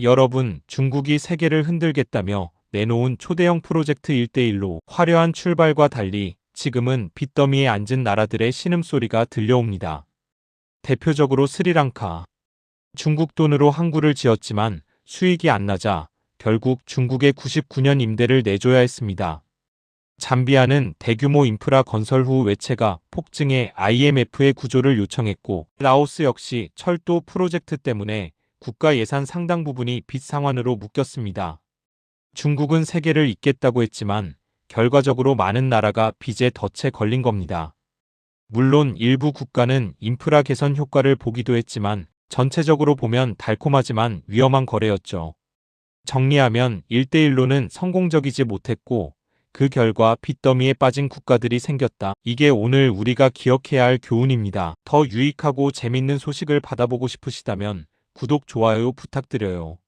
여러분, 중국이 세계를 흔들겠다며 내놓은 초대형 프로젝트 1대1로 화려한 출발과 달리 지금은 빚더미에 앉은 나라들의 신음소리가 들려옵니다. 대표적으로 스리랑카. 중국 돈으로 항구를 지었지만 수익이 안 나자 결국 중국에 99년 임대를 내줘야 했습니다. 잠비아는 대규모 인프라 건설 후 외채가 폭증해 IMF의 구조를 요청했고 라오스 역시 철도 프로젝트 때문에 국가 예산 상당 부분이 빚 상환으로 묶였습니다. 중국은 세계를 잇겠다고 했지만 결과적으로 많은 나라가 빚에 덫에 걸린 겁니다. 물론 일부 국가는 인프라 개선 효과를 보기도 했지만 전체적으로 보면 달콤하지만 위험한 거래였죠. 정리하면 1대1로는 성공적이지 못했고 그 결과 빚더미에 빠진 국가들이 생겼다. 이게 오늘 우리가 기억해야 할 교훈입니다. 더 유익하고 재밌는 소식을 받아보고 싶으시다면 구독, 좋아요 부탁드려요.